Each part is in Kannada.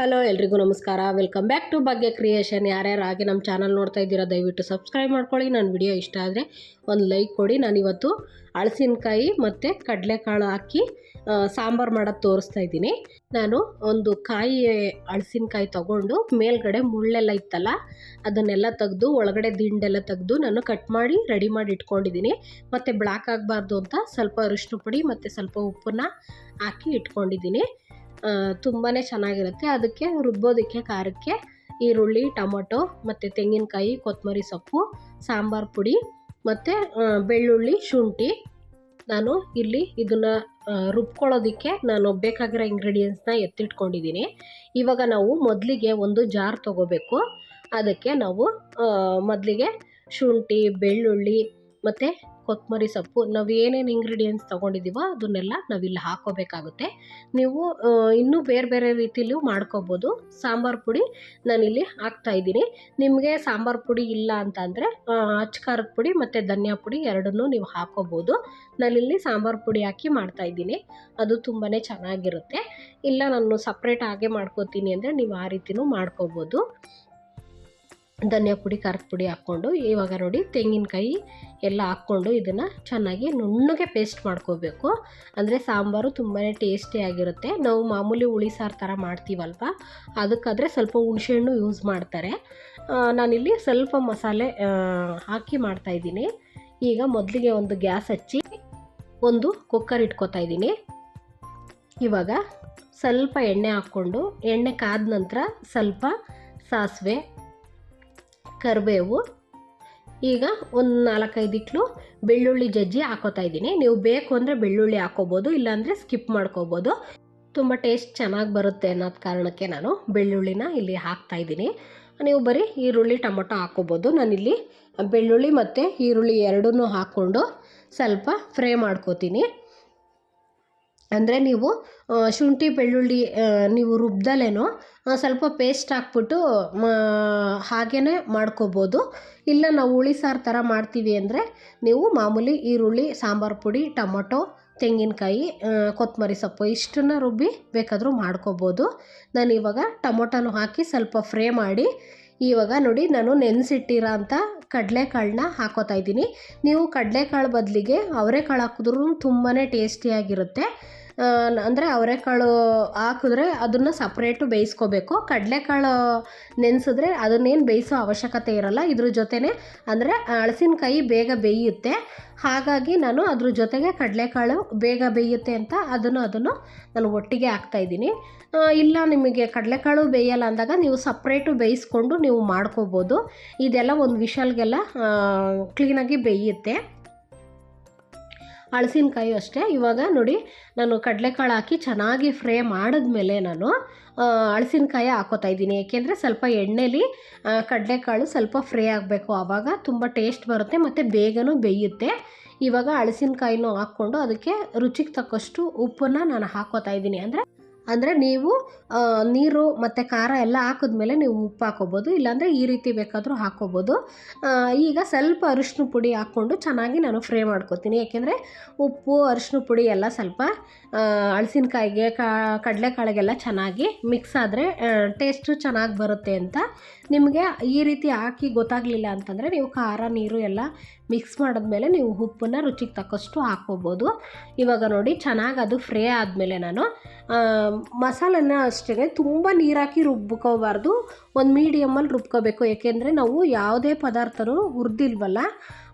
ಹಲೋ, ಎಲ್ರಿಗೂ ನಮಸ್ಕಾರ. Welcome back to Bhagya creation ಯಾರ್ಯಾರು ಹಾಗೆ ನಮ್ಮ ಚಾನಲ್ ನೋಡ್ತಾ ಇದ್ದೀರಾ, ದಯವಿಟ್ಟು ಸಬ್ಸ್ಕ್ರೈಬ್ ಮಾಡ್ಕೊಳ್ಳಿ. ನನ್ನ ವಿಡಿಯೋ ಇಷ್ಟ ಆದರೆ ಒಂದು ಲೈಕ್ ಕೊಡಿ. ನಾನಿವತ್ತು ಹಳಸಿನಕಾಯಿ ಮತ್ತು ಕಡಲೆಕಾಳು ಹಾಕಿ ಸಾಂಬಾರು ಮಾಡೋದು ತೋರಿಸ್ತಾ ಇದ್ದೀನಿ. ನಾನು ಒಂದು ಕಾಯಿ ಹಳಸಿನಕಾಯಿ ತೊಗೊಂಡು ಮೇಲ್ಗಡೆ ಮುಳ್ಳೆಲ್ಲ ಇತ್ತಲ್ಲ, ಅದನ್ನೆಲ್ಲ ತೆಗೆದು, ಒಳಗಡೆ ದಿಂಡೆಲ್ಲ ತೆಗೆದು ನಾನು ಕಟ್ ಮಾಡಿ ರೆಡಿ ಮಾಡಿ ಇಟ್ಕೊಂಡಿದ್ದೀನಿ. ಮತ್ತು ಬ್ಲ್ಯಾಕ್ ಆಗಬಾರ್ದು ಅಂತ ಸ್ವಲ್ಪ ಅರಿಶಿನ ಪುಡಿ ಮತ್ತು ಸ್ವಲ್ಪ ಉಪ್ಪನ್ನ ಹಾಕಿ ಇಟ್ಕೊಂಡಿದ್ದೀನಿ. ತುಂಬಾ ಚೆನ್ನಾಗಿರುತ್ತೆ. ಅದಕ್ಕೆ ರುಬ್ಬೋದಕ್ಕೆ ಖಾರಕ್ಕೆ ಈರುಳ್ಳಿ, ಟೊಮೊಟೊ, ಮತ್ತು ತೆಂಗಿನಕಾಯಿ ಕೊತ್ತಂಬರಿ ಸೊಪ್ಪು, ಸಾಂಬಾರು ಪುಡಿ, ಮತ್ತು ಬೆಳ್ಳುಳ್ಳಿ, ಶುಂಠಿ. ನಾನು ಇಲ್ಲಿ ಇದನ್ನು ರುಬ್ಕೊಳ್ಳೋದಕ್ಕೆ ನಾನು ಬೇಕಾಗಿರೋ ಇಂಗ್ರೀಡಿಯೆಂಟ್ಸ್ನ ಎತ್ತಿಟ್ಕೊಂಡಿದ್ದೀನಿ. ಇವಾಗ ನಾವು ಮೊದಲಿಗೆ ಒಂದು ಜಾರ್ ತೊಗೋಬೇಕು. ಅದಕ್ಕೆ ನಾವು ಮೊದಲಿಗೆ ಶುಂಠಿ, ಬೆಳ್ಳುಳ್ಳಿ ಮತ್ತು ಕೊತ್ತಂಬರಿ ಸೊಪ್ಪು. ನಾವು ಏನೇನು ಇಂಗ್ರೀಡಿಯೆಂಟ್ಸ್ ತೊಗೊಂಡಿದ್ದೀವೋ ಅದನ್ನೆಲ್ಲ ನಾವಿಲ್ಲಿ ಹಾಕೋಬೇಕಾಗುತ್ತೆ. ನೀವು ಇನ್ನೂ ಬೇರೆ ಬೇರೆ ರೀತಿಲೂ ಮಾಡ್ಕೋಬೋದು. ಸಾಂಬಾರು ಪುಡಿ ನಾನಿಲ್ಲಿ ಹಾಕ್ತಾಯಿದ್ದೀನಿ ನಿಮಗೆ ಸಾಂಬಾರು ಪುಡಿ ಇಲ್ಲ ಅಂತ ಅಂದರೆ ಪುಡಿ ಮತ್ತು ಧನಿಯಾ ಪುಡಿ ಎರಡನ್ನೂ ನೀವು ಹಾಕೋಬೋದು. ನಾನಿಲ್ಲಿ ಸಾಂಬಾರು ಪುಡಿ ಹಾಕಿ ಮಾಡ್ತಾಯಿದ್ದೀನಿ ಅದು ತುಂಬಾ ಚೆನ್ನಾಗಿರುತ್ತೆ. ಇಲ್ಲ ನಾನು ಸಪ್ರೇಟ್ ಹಾಗೆ ಮಾಡ್ಕೋತೀನಿ ಅಂದರೆ ನೀವು ಆ ರೀತಿಯೂ ಮಾಡ್ಕೋಬೋದು. ಧನಿಯಾ ಪುಡಿ, ಖಾರದ ಪುಡಿ ಹಾಕ್ಕೊಂಡು, ಇವಾಗ ನೋಡಿ ತೆಂಗಿನಕಾಯಿ ಎಲ್ಲ ಹಾಕ್ಕೊಂಡು ಇದನ್ನು ಚೆನ್ನಾಗಿ ನುಣ್ಣಗೆ ಪೇಸ್ಟ್ ಮಾಡ್ಕೋಬೇಕು. ಅಂದರೆ ಸಾಂಬಾರು ತುಂಬಾ ಟೇಸ್ಟಿಯಾಗಿರುತ್ತೆ ನಾವು ಮಾಮೂಲಿ ಹುಳಿ ಸಾರು ಥರ ಮಾಡ್ತೀವಲ್ವ? ಅದಕ್ಕಾದರೆ ಸ್ವಲ್ಪ ಹುಣಸೆಹಣ್ಣು ಯೂಸ್ ಮಾಡ್ತಾರೆ. ನಾನಿಲ್ಲಿ ಸ್ವಲ್ಪ ಮಸಾಲೆ ಹಾಕಿ ಮಾಡ್ತಾಯಿದ್ದೀನಿ ಈಗ ಮೊದಲಿಗೆ ಒಂದು ಗ್ಯಾಸ್ ಹಚ್ಚಿ ಒಂದು ಕುಕ್ಕರ್ ಇಟ್ಕೋತಾ ಇದ್ದೀನಿ. ಇವಾಗ ಸ್ವಲ್ಪ ಎಣ್ಣೆ ಹಾಕ್ಕೊಂಡು, ಎಣ್ಣೆ ಕಾದ ನಂತರ ಸ್ವಲ್ಪ ಸಾಸಿವೆ ಕರಿಬೇವು. ಈಗ ಒಂದು ನಾಲ್ಕೈದು ಇಕ್ಲು ಬೆಳ್ಳುಳ್ಳಿ ಜಜ್ಜಿ ಹಾಕೋತಾ ಇದ್ದೀನಿ. ನೀವು ಬೇಕು ಅಂದರೆ ಬೆಳ್ಳುಳ್ಳಿ ಹಾಕೋಬೋದು, ಇಲ್ಲಾಂದರೆ ಸ್ಕಿಪ್ ಮಾಡ್ಕೋಬೋದು. ತುಂಬ ಟೇಸ್ಟ್ ಚೆನ್ನಾಗಿ ಬರುತ್ತೆ ಅನ್ನೋದು ಕಾರಣಕ್ಕೆ ನಾನು ಬೆಳ್ಳುಳ್ಳಿನ ಇಲ್ಲಿ ಹಾಕ್ತಾ ಇದ್ದೀನಿ. ನೀವು ಬರೀ ಈರುಳ್ಳಿ, ಟೊಮೊಟೊ ಹಾಕೋಬೋದು. ನಾನಿಲ್ಲಿ ಬೆಳ್ಳುಳ್ಳಿ ಮತ್ತು ಈರುಳ್ಳಿ ಎರಡನ್ನೂ ಹಾಕ್ಕೊಂಡು ಸ್ವಲ್ಪ ಫ್ರೈ ಮಾಡ್ಕೋತೀನಿ. ಅಂದರೆ ನೀವು ಶುಂಠಿ, ಬೆಳ್ಳುಳ್ಳಿ ನೀವು ರುಬ್ದಲೇನೋ ಸ್ವಲ್ಪ ಪೇಸ್ಟ್ ಹಾಕ್ಬಿಟ್ಟು ಹಾಗೇ ಮಾಡ್ಕೋಬೋದು. ಇಲ್ಲ ನಾವು ಹುಳಿ ಸಾರು ಥರ ಮಾಡ್ತೀವಿ ಅಂದರೆ, ನೀವು ಮಾಮೂಲಿ ಈರುಳ್ಳಿ, ಸಾಂಬಾರು ಪುಡಿ, ಟೊಮೊಟೊ, ತೆಂಗಿನಕಾಯಿ ಕೊತ್ತಂಬರಿ ಸೊಪ್ಪು ಇಷ್ಟನ್ನು ರುಬ್ಬಿ ಬೇಕಾದರೂ ಮಾಡ್ಕೋಬೋದು. ನಾನು ಇವಾಗ ಟೊಮೊಟೊನೂ ಹಾಕಿ ಸ್ವಲ್ಪ ಫ್ರೈ ಮಾಡಿ, ಇವಾಗ ನೋಡಿ ನಾನು ನೆನೆಸಿಟ್ಟಿರೋ ಅಂಥ ಕಡಲೆಕಾಳನ್ನ ಹಾಕೋತಾ ಇದ್ದೀನಿ. ನೀವು ಕಡಲೆಕಾಳು ಬದಲಿಗೆ ಅವರೆಕಾಳು ಹಾಕಿದ್ರೂ ತುಂಬಾ ಟೇಸ್ಟಿಯಾಗಿರುತ್ತೆ ಅಂದರೆ ಅವರೆಕಾಳು ಹಾಕಿದ್ರೆ ಅದನ್ನು ಸಪ್ರೇಟು ಬೇಯಿಸ್ಕೋಬೇಕು. ಕಡಲೆಕಾಳು ನೆನೆಸಿದ್ರೆ ಅದನ್ನೇನು ಬೇಯಿಸೋ ಅವಶ್ಯಕತೆ ಇರಲ್ಲ. ಇದ್ರ ಜೊತೆನೇ ಅಂದರೆ ಹಳಸಿನಕಾಯಿ ಬೇಗ ಬೇಯುತ್ತೆ. ಹಾಗಾಗಿ ನಾನು ಅದ್ರ ಜೊತೆಗೆ ಕಡಲೆಕಾಳು ಬೇಗ ಬೇಯುತ್ತೆ ಅಂತ ಅದನ್ನು ಅದನ್ನು ನಾನು ಒಟ್ಟಿಗೆ ಹಾಕ್ತಾಯಿದ್ದೀನಿ ಇಲ್ಲ ನಿಮಗೆ ಕಡಲೆಕಾಳು ಬೇಯಲ್ಲ ಅಂದಾಗ ನೀವು ಸಪ್ರೇಟು ಬೇಯಿಸ್ಕೊಂಡು ನೀವು ಮಾಡ್ಕೋಬೋದು. ಇದೆಲ್ಲ ಒಂದು ವಿಷಲ್ಗೆಲ್ಲ ಕ್ಲೀನಾಗಿ ಬೇಯುತ್ತೆ. ಹಳಸಿನಕಾಯಿ ಅಷ್ಟೇ. ಇವಾಗ ನೋಡಿ, ನಾನು ಕಡಲೆಕಾಳು ಹಾಕಿ ಚೆನ್ನಾಗಿ ಫ್ರೈ ಮಾಡಿದ್ಮೇಲೆ ನಾನು ಹಳಸಿನಕಾಯಿ ಹಾಕೋತಾ ಇದ್ದೀನಿ. ಏಕೆಂದರೆ ಸ್ವಲ್ಪ ಎಣ್ಣೆಲಿ ಕಡಲೆಕಾಳು ಸ್ವಲ್ಪ ಫ್ರೈ ಆಗಬೇಕು. ಆವಾಗ ತುಂಬ ಟೇಸ್ಟ್ ಬರುತ್ತೆ ಮತ್ತು ಬೇಗನೂ ಬೇಯುತ್ತೆ. ಇವಾಗ ಹಳಸಿನಕಾಯಿನೂ ಹಾಕ್ಕೊಂಡು ಅದಕ್ಕೆ ರುಚಿಗೆ ತಕ್ಕಷ್ಟು ಉಪ್ಪನ್ನು ನಾನು ಹಾಕೋತಾ ಇದ್ದೀನಿ. ಅಂದರೆ ಅಂದರೆ ನೀವು ನೀರು ಮತ್ತು ಖಾರ ಎಲ್ಲ ಹಾಕಿದ್ಮೇಲೆ ನೀವು ಉಪ್ಪು ಹಾಕ್ಕೋಬೋದು ಇಲ್ಲಾಂದರೆ ಈ ರೀತಿ ಬೇಕಾದರೂ ಹಾಕ್ಕೋಬೋದು ಈಗ ಸ್ವಲ್ಪ ಅರಿಶಿನ ಪುಡಿ ಹಾಕ್ಕೊಂಡು ಚೆನ್ನಾಗಿ ನಾನು ಫ್ರೈ ಮಾಡ್ಕೊತೀನಿ. ಏಕೆಂದರೆ ಉಪ್ಪು, ಅರಿಶಿನ ಪುಡಿ ಎಲ್ಲ ಸ್ವಲ್ಪ ಹಳಸಿನಕಾಯಿಗೆ ಕಡಲೆಕಾಳಿಗೆಲ್ಲ ಚೆನ್ನಾಗಿ ಮಿಕ್ಸ್ ಆದರೆ ಟೇಸ್ಟು ಚೆನ್ನಾಗಿ ಬರುತ್ತೆ ಅಂತ ನಿಮಗೆ ಈ ರೀತಿ ಹಾಕಿ ಗೊತ್ತಾಗಲಿಲ್ಲ ಅಂತಂದರೆ ನೀವು ಖಾರ, ನೀರು ಎಲ್ಲ ಮಿಕ್ಸ್ ಮಾಡಿದ್ಮೇಲೆ ನೀವು ಉಪ್ಪನ್ನು ರುಚಿಗೆ ತಕ್ಕಷ್ಟು ಹಾಕ್ಕೋಬೋದು ಇವಾಗ ನೋಡಿ, ಚೆನ್ನಾಗಿ ಅದು ಫ್ರೈ ಆದಮೇಲೆ ನಾನು ಮಸಾಲನ್ನ ಅಷ್ಟೇ ತುಂಬ ನೀರಾಕಿ ರುಬ್ಕೋಬಾರ್ದು. ಒಂದು ಮೀಡಿಯಮಲ್ಲಿ ರುಬ್ಕೋಬೇಕು. ಏಕೆಂದರೆ ನಾವು ಯಾವುದೇ ಪದಾರ್ಥನೂ ಹುರಿದಿಲ್ವಲ್ಲ?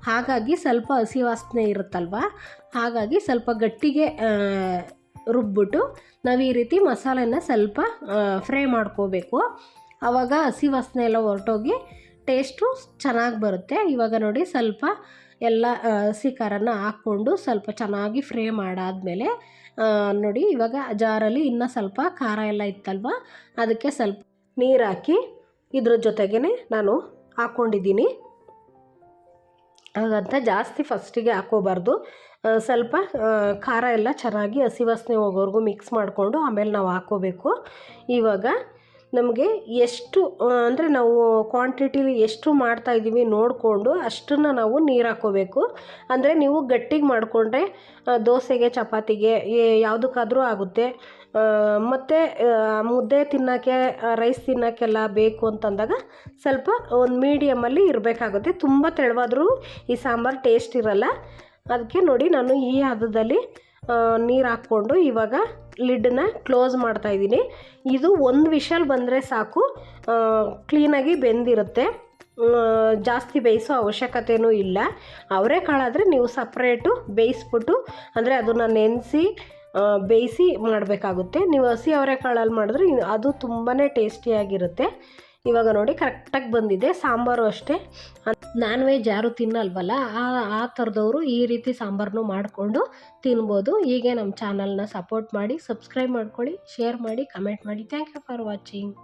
ಹಾಗಾಗಿ ಸ್ವಲ್ಪ ಹಸಿ ವಾಸನೆ ಇರುತ್ತಲ್ವ? ಹಾಗಾಗಿ ಸ್ವಲ್ಪ ಗಟ್ಟಿಗೆ ರುಬ್ಬಿಟ್ಟು ನಾವು ಈ ರೀತಿ ಮಸಾಲೆನ ಸ್ವಲ್ಪ ಫ್ರೈ ಮಾಡ್ಕೋಬೇಕು. ಆವಾಗ ಹಸಿ ವಾಸನೆ ಎಲ್ಲ ಹೊರಟೋಗಿ ಟೇಸ್ಟು ಚೆನ್ನಾಗಿ ಬರುತ್ತೆ. ಇವಾಗ ನೋಡಿ ಸ್ವಲ್ಪ ಎಲ್ಲ ಹಸಿ ಖಾರನ ಹಾಕ್ಕೊಂಡು ಸ್ವಲ್ಪ ಚೆನ್ನಾಗಿ ಫ್ರೈ ಮಾಡಾದಮೇಲೆ ನೋಡಿ ಇವಾಗ ಜಾರಲ್ಲಿ ಇನ್ನೂ ಸ್ವಲ್ಪ ಖಾರ ಎಲ್ಲ ಇತ್ತಲ್ವ, ಅದಕ್ಕೆ ಸ್ವಲ್ಪ ನೀರು ಹಾಕಿ ಇದ್ರ ಜೊತೆಗೇ ನಾನು ಹಾಕ್ಕೊಂಡಿದ್ದೀನಿ ಹಾಗಂತ ಜಾಸ್ತಿ ಫಸ್ಟಿಗೆ ಹಾಕೋಬಾರ್ದು. ಸ್ವಲ್ಪ ಖಾರ ಎಲ್ಲ ಚೆನ್ನಾಗಿ ಹಸಿ ವಾಸನೆ ಹೋಗೋವರೆಗೂ ಮಿಕ್ಸ್ ಮಾಡಿಕೊಂಡು ಆಮೇಲೆ ನಾವು ಹಾಕ್ಕೋಬೇಕು ಇವಾಗ ನಮಗೆ ಎಷ್ಟು ಅಂದರೆ ನಾವು ಕ್ವಾಂಟಿಟಿಲಿ ಎಷ್ಟು ಮಾಡ್ತಾಯಿದ್ದೀವಿ ನೋಡಿಕೊಂಡು ಅಷ್ಟನ್ನು ನಾವು ನೀರು ಹಾಕ್ಕೋಬೇಕು ಅಂದರೆ ನೀವು ಗಟ್ಟಿಗೆ ಮಾಡಿಕೊಂಡ್ರೆ ದೋಸೆಗೆ, ಚಪಾತಿಗೆ ಯಾವುದಕ್ಕಾದರೂ ಆಗುತ್ತೆ. ಮತ್ತು ಮುದ್ದೆ ತಿನ್ನೋಕ್ಕೆ ರೈಸ್ ತಿನ್ನೋಕ್ಕೆಲ್ಲ ಬೇಕು ಅಂತಂದಾಗ ಸ್ವಲ್ಪ ಒಂದು ಮೀಡಿಯಮಲ್ಲಿ ಇರಬೇಕಾಗುತ್ತೆ. ತುಂಬ ತೆಳುವಾದರೂ ಈ ಸಾಂಬಾರು ಟೇಸ್ಟ್ ಇರಲ್ಲ. ಅದಕ್ಕೆ ನೋಡಿ ನಾನು ಈ ಹದದಲ್ಲಿ ನೀರು ಹಾಕ್ಕೊಂಡು ಇವಾಗ ಲಿಡ್ಡನ್ನ ಕ್ಲೋಸ್ ಮಾಡ್ತಾ ಇದ್ದೀನಿ. ಇದು ಒಂದು ವಿಷಲ್ ಬಂದರೆ ಸಾಕು. ಕ್ಲೀನಾಗಿ ಬೆಂದಿರುತ್ತೆ. ಜಾಸ್ತಿ ಬೇಯಿಸೋ ಅವಶ್ಯಕತೆಯೂ ಇಲ್ಲ. ಅವರೆಕಾಳಾದರೆ ನೀವು ಸಪ್ರೇಟು ಬೇಯಿಸ್ಬಿಟ್ಟು, ಅಂದರೆ ಅದನ್ನು ನೆನೆಸಿ ಬೇಯಿಸಿ ಮಾಡಬೇಕಾಗುತ್ತೆ. ನೀವು ಹಸಿ ಅವರೆಕಾಳಲ್ಲಿ ಮಾಡಿದ್ರೆ ಅದು ತುಂಬಾ ಟೇಸ್ಟಿಯಾಗಿರುತ್ತೆ. ಇವಾಗ ನೋಡಿ ಕರೆಕ್ಟಾಗಿ ಬಂದಿದೆ, ಸಾಂಬಾರು ಅಷ್ಟೇ. ನಾನ್ ವೆಜ್ ಯಾರು ತಿನ್ನಲ್ವಲ್ಲ, ಆ ಆ ಥರದವರು ಈ ರೀತಿ ಸಾಂಬಾರನ್ನು ಮಾಡಿಕೊಂಡು ತಿನ್ಬೋದು. ಹೀಗೆ ನಮ್ಮ ಚಾನಲ್ನ ಸಪೋರ್ಟ್ ಮಾಡಿ, ಸಬ್ಸ್ಕ್ರೈಬ್ ಮಾಡ್ಕೊಳ್ಳಿ, ಶೇರ್ ಮಾಡಿ, ಕಮೆಂಟ್ ಮಾಡಿ. Thank you for watching